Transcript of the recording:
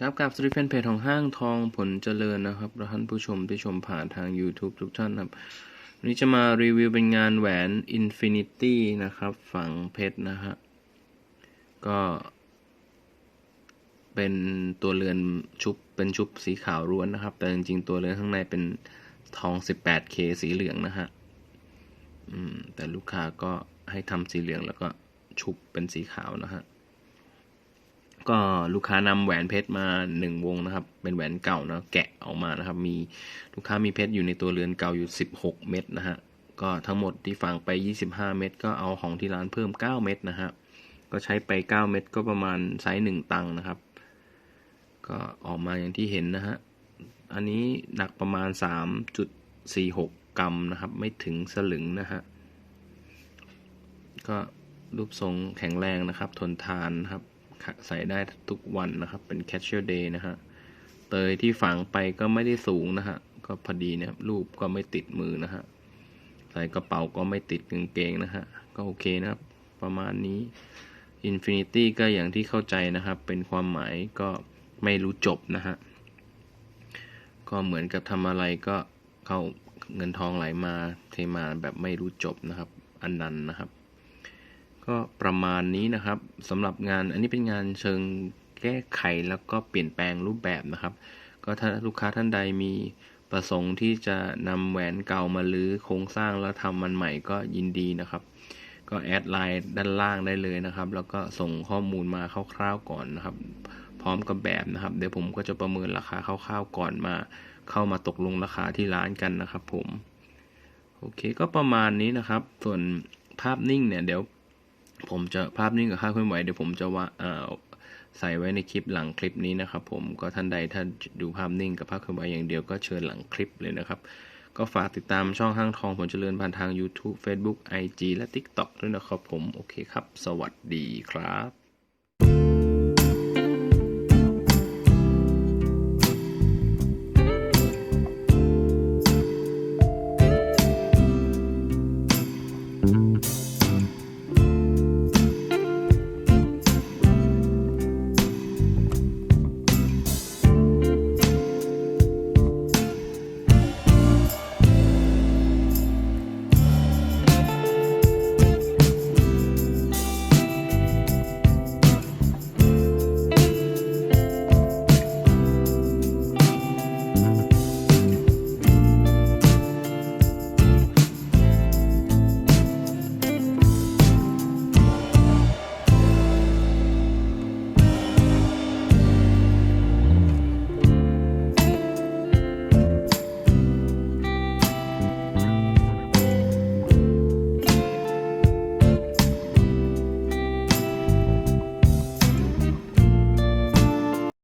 ครับกับสตรีทแฟนเพจของห้างทองผลเจริญนะครับท่านผู้ชมที่ชมผ่านทาง YouTube ทุกท่านครับวันนี้จะมารีวิวเป็นงานแหวน Infinity นะครับ ฝังเพชรนะฮะ ก็ เป็นตัวเรือนชุบเป็นชุบสีขาวล้วนนะครับ แต่จริงๆ ตัวเรือนข้างในเป็นทอง 18K สีเหลืองนะฮะแต่ลูกค้าก็ให้ทำสีเหลืองแล้วก็ชุบเป็นสีขาวนะฮะ ก็ลูกค้านำแหวนเพชรมาหนึ่งวงนะครับ เป็นแหวนเก่านะแกะออกมานะครับ มีลูกค้ามีเพชรอยู่ในตัวเรือนเก่าอยู่16เม็ดนะฮะก็ทั้งหมดที่ฝังไป25เม็ดก็เอาของที่ร้านเพิ่ม9เม็ดนะฮะก็ใช้ไป9เม็ดก็ประมาณไซส์1ตังค์นะครับ ก็ออกมาอย่างที่เห็นนะฮะอันนี้หนักประมาณ3.46กรัมนะครับ ไม่ถึงสลึงนะฮะก็รูปทรงแข็งแรงนะครับ ทนทานนะครับ ใส่ได้ทุกวันนะครับ เป็น casual day นะฮะ เตยที่ฝังไปก็ไม่ได้สูงนะฮะ ก็พอดีนะครับรูปก็ไม่ติดมือนะฮะ ใส่กระเป๋าก็ไม่ติดกางเกงนะฮะ ก็โอเคนะครับ ประมาณนี้ Infinity ก็อย่างที่เข้าใจนะครับ เป็นความหมายก็ไม่รู้จบนะฮะ ก็เหมือนกับทำอะไรก็เข้าเงินทองไหลมาเทมาแบบไม่รู้จบนะครับ อันนั้นนะครับ ก็ประมาณนี้นะครับสำหรับงานอันนี้เป็นงานเชิงแก้ไขแล้วก็เปลี่ยนแปลงรูปแบบนะครับ ก็ถ้าลูกค้าท่านใดมีประสงค์ที่จะนำแหวนเก่ามาลื้อโครงสร้างแล้วทำมันใหม่ก็ยินดีนะครับ ก็แอดไลน์ด้านล่างได้เลยนะครับ แล้วก็ส่งข้อมูลมาคร่าวๆก่อนนะครับ พร้อมกับแบบนะครับ เดี๋ยวผมก็จะประเมินราคาคร่าวๆก่อนมา เข้ามาตกลงราคาที่ร้านกันนะครับ ผมโอเคก็ประมาณนี้นะครับ ส่วนภาพนิ่งเนี่ยเดี๋ยว ผมจะภาพนิ่งกับค่าเคลื่อนไหวเดี๋ยวผมจะว่าเอ่อใส่ไว้ในคลิปหลังคลิปนี้นะครับ ผมก็ท่านใดถ้าดูภาพนิ่งกับภาพเคลื่อนไหวอย่างเดียวก็เชิญหลังคลิปเลยนะครับ ก็ฝากติดตามช่องห้างทองผลเจริญผ่านทาง YouTube Facebook IG และ TikTok ด้วยนะครับผม โอเคครับ สวัสดีครับ